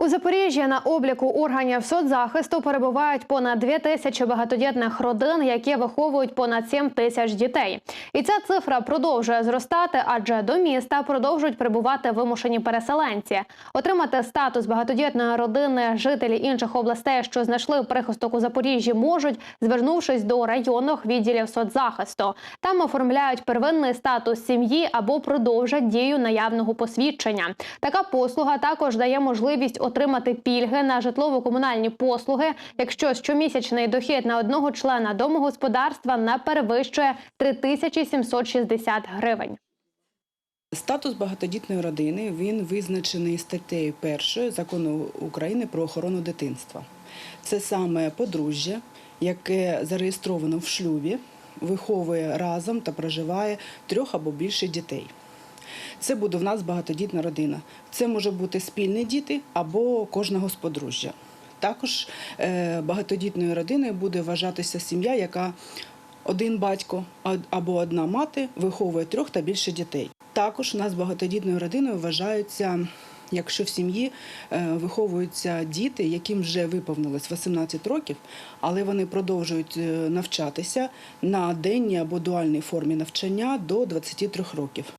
У Запоріжжі на обліку органів соцзахисту перебувають понад дві тисячі багатодітних родин, які виховують понад 7 тисяч дітей. І ця цифра продовжує зростати, адже до міста продовжують прибувати вимушені переселенці. Отримати статус багатодітної родини жителі інших областей, що знайшли прихисток у Запоріжжі, можуть, звернувшись до районних відділів соцзахисту. Там оформляють первинний статус сім'ї або продовжать дію наявного посвідчення. Така послуга також дає можливість отримати пільги на житлово-комунальні послуги, якщо щомісячний дохід на одного члена домогосподарства не перевищує 3760 гривень. Статус багатодітної родини він визначений статтею 1 закону України про охорону дитинства. Це саме подружжя, яке зареєстровано в шлюбі, виховує разом та проживає трьох або більше дітей. Це буде в нас багатодітна родина. Це може бути спільні діти або кожного з подружжя. Також е, багатодітною родиною буде вважатися сім'я, яка один батько або одна мати виховує трьох та більше дітей. Також у нас багатодітною родиною вважаються, якщо в сім'ї е, виховуються діти, яким вже виповнилось 18 років, але вони продовжують е, навчатися на денній або дуальній формі навчання до 23 років.